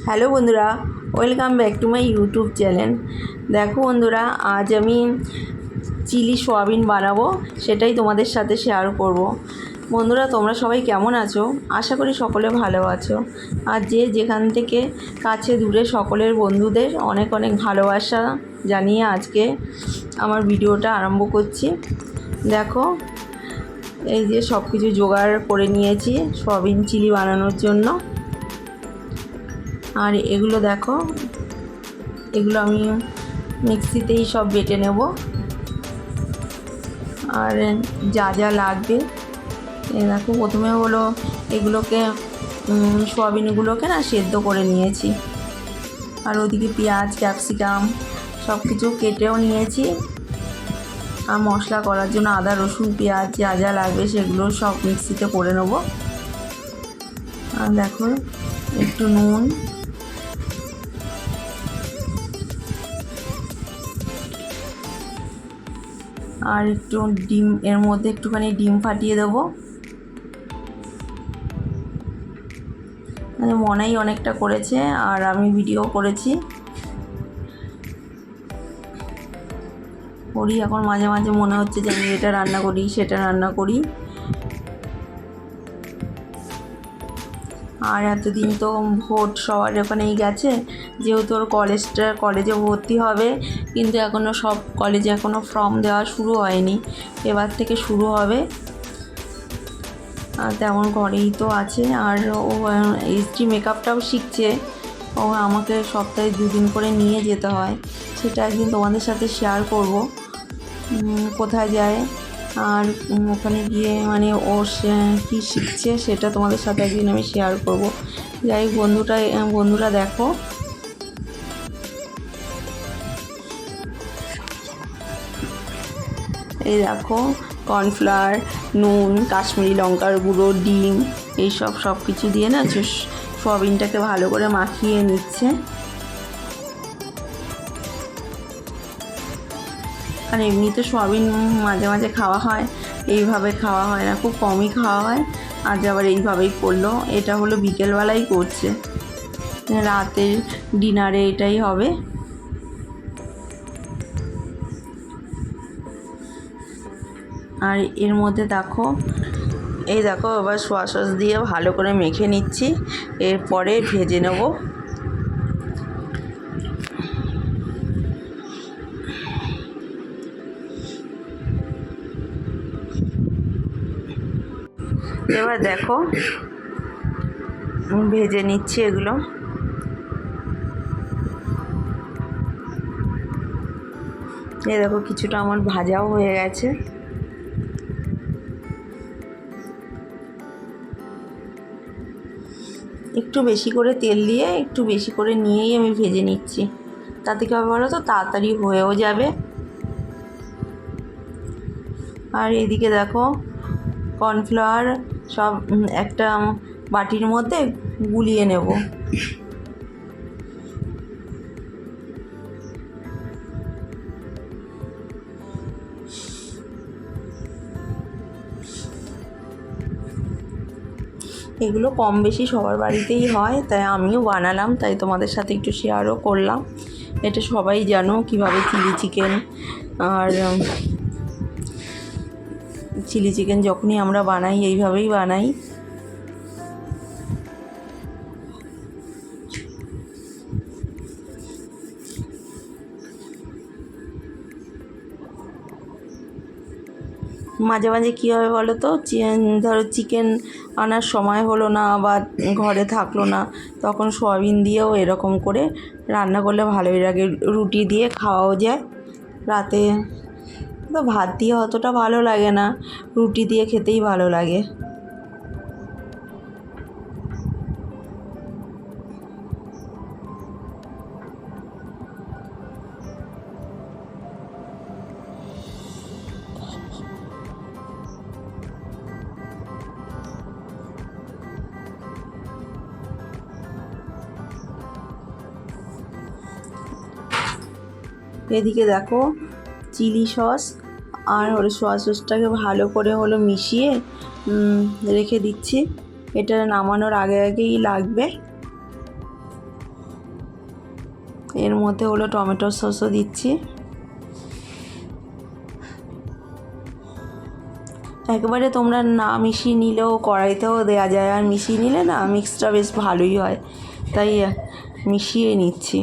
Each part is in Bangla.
হ্যালো বন্ধুরা, welcome back to my YouTube channel. দেখো বন্ধুরা, আজ আমি চিলি সোয়াবিন বানাবো, সেটাই তোমাদের সাথে শেয়ার করব। বন্ধুরা, তোমরা সবাই কেমন আছো? আশা করি সকলে ভালো আছো। আর যে যেখান থেকে কাছে দূরে সকলের বন্ধুদের অনেক অনেক ভালোবাসা জানিয়ে আজকে আমার ভিডিওটা আরম্ভ করছি। দেখো, এই যে সব কিছু জোগাড় করে নিয়েছি সয়াবিন চিলি বানানোর জন্য। আর এগুলো দেখো। এগুলো আমি মিক্সিতেই সব বেটে নেব। আর যা যা লাগবে। দেখো, প্রথমে হলো এগুলোকে সোয়াবিনগুলোকে না সেদ্ধ করে নিয়েছি। আর ওদিকে পেঁয়াজ, ক্যাপসিকাম সব কিছু কেটেও নিয়েছি। আর মশলা করার জন্য আদা, রসুন, পেঁয়াজ যা যা লাগবে সেগুলো সব মিক্সিতে করে নেব। আর দেখো, একটু নুন। আর একটু ডিম, এর মধ্যে একটুখানি ডিম ফাটিয়ে দেবো। মানে মনেই অনেকটা করেছে, আর আমি ভিডিও করেছি। করি এখন মাঝে মাঝে মনে হচ্ছে যে আমি এটা রান্না করি, সেটা রান্না করি। আর এতদিন তো ভোট সবার ওখানেই গেছে। যেহেতু ওর কলেজটা, কলেজে ভর্তি হবে, কিন্তু এখনও সব কলেজে এখনও ফর্ম দেওয়া শুরু হয়নি। এবার থেকে শুরু হবে। আর তেমন ঘরেই তো আছে। আর ও এইচডি মেকআপটাও শিখছে। ও আমাকে সপ্তাহে দুদিন করে নিয়ে যেতে হয়। সেটা একদিন তোমাদের সাথে শেয়ার করব। কোথায় যায়? আর ওখানে গিয়ে মানে ও কী শিখছে সেটা তোমাদের সাথে একদিন আমি শেয়ার করব। যাই বন্ধুটা, বন্ধুরা দেখো। এই দেখো, কর্নফ্লাওয়ার, নুন, কাশ্মীরি লঙ্কার গুঁড়ো, ডিম, এইসব সব কিছু দিয়ে না সয়াবিনটাকে ভালো করে মাখিয়ে নিচ্ছে। আর এমনিতে সোয়াবিন মাঝে মাঝে খাওয়া হয়, এইভাবে খাওয়া হয় না, খুব কমই খাওয়া হয়। আজ আবার এইভাবেই করল এটা হলো বিকেলবেলাই করছে। রাতের ডিনারে এটাই হবে। আর এর মধ্যে দেখো, এই দেখো এবার সোয়া সস দিয়ে ভালো করে মেখে নিচ্ছি, এরপরে ভেজে নেব। এবার দেখো ভেজে নিচ্ছি এগুলো। এই দেখো, কিছুটা আমার ভাজাও হয়ে গেছে। একটু বেশি করে তেল দিয়ে, একটু বেশি করে নিয়েই আমি ভেজে নিচ্ছি। তাতে কী হবে বলো তো, তাড়াতাড়ি হয়েও যাবে। আর এদিকে দেখো, কর্নফ্লাওয়ার সব একটা বাটির মধ্যে গুলিয়ে নেব। এগুলো কম বেশি সবার বাড়িতেই হয়, তাই আমিও বানালাম, তাই তোমাদের সাথে একটু শেয়ারও করলাম। এটা সবাই জানো কীভাবে চিলি চিকেন আর চিলি চিকেন যখনই আমরা বানাই, এইভাবেই বানাই। মাঝে মাঝে কী হবে বলো তো? ধরো চিকেন আনার সময় হলো না বা ঘরে থাকল না, তখন সয়াবিন দিয়েও এরকম করে রান্না করলে ভালোই লাগে। রুটি দিয়ে খাওয়াও যায়। রাতে তো ভাত দিয়ে অতটা ভালো লাগে না। রুটি দিয়ে খেতেই ভালো লাগে। এদিকে দেখো, চিলি সস আর হলো সোয়া সসটাকে ভালো করে হলো মিশিয়ে রেখে দিচ্ছি। এটা নামানোর আগে আগেই লাগবে। এর মধ্যে হলো টমেটো সসও দিচ্ছি। একবারে তোমরা না মিশিয়ে নিলেও কড়াইতেও দেওয়া যায়, আর মিশিয়ে নিলে না মিক্সটা বেশ ভালোই হয়। তাই মিশিয়ে নিচ্ছি।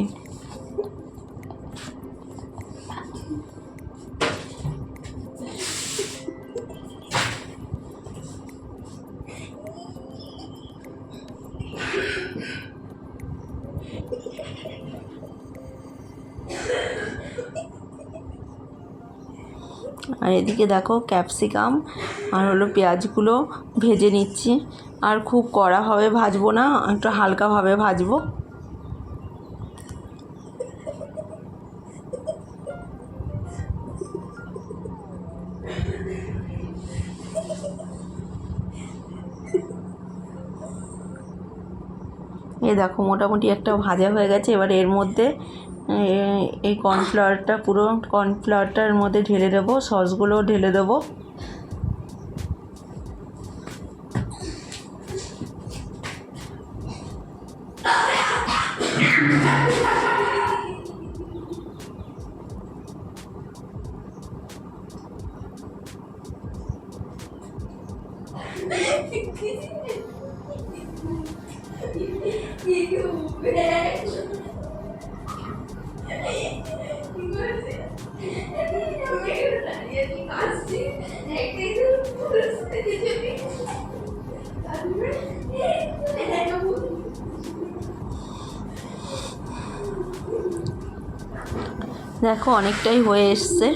আর এদিকে দেখো ক্যাপসিকাম আর হলো পেঁয়াজগুলো ভেজে নিচ্ছি। আর খুব কড়াভাবে ভাজবো না, একটু হালকাভাবে ভাজবো। এই দেখো মোটামুটি একটা ভাজা হয়ে গেছে, এবার এর মধ্যে এ- এই কর্নফ্লাওয়ারটা পুরো কর্নফ্লাওয়ারটার মধ্যে ঢেলে দেবো সসগুলো ঢেলে দেবো দেখো, অনেকটাই হয়ে এসছে।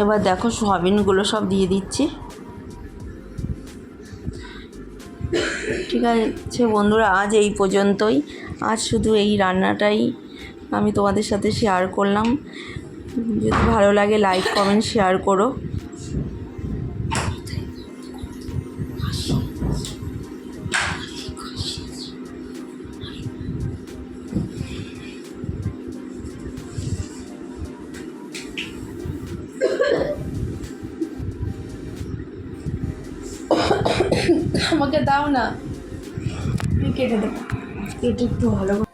এবার দেখো, সয়াবিনগুলো সব দিয়ে দিচ্ছি। ঠিক আছে বন্ধুরা, আজ এই পর্যন্তই। আজ শুধু এই রান্নাটাই আমি তোমাদের সাথে শেয়ার করলাম। যদি ভালো লাগে লাইক কমেন্ট শেয়ার করো। আমাকে দাও না। আমি কেটে দেবো কেটে একটু ভালো করে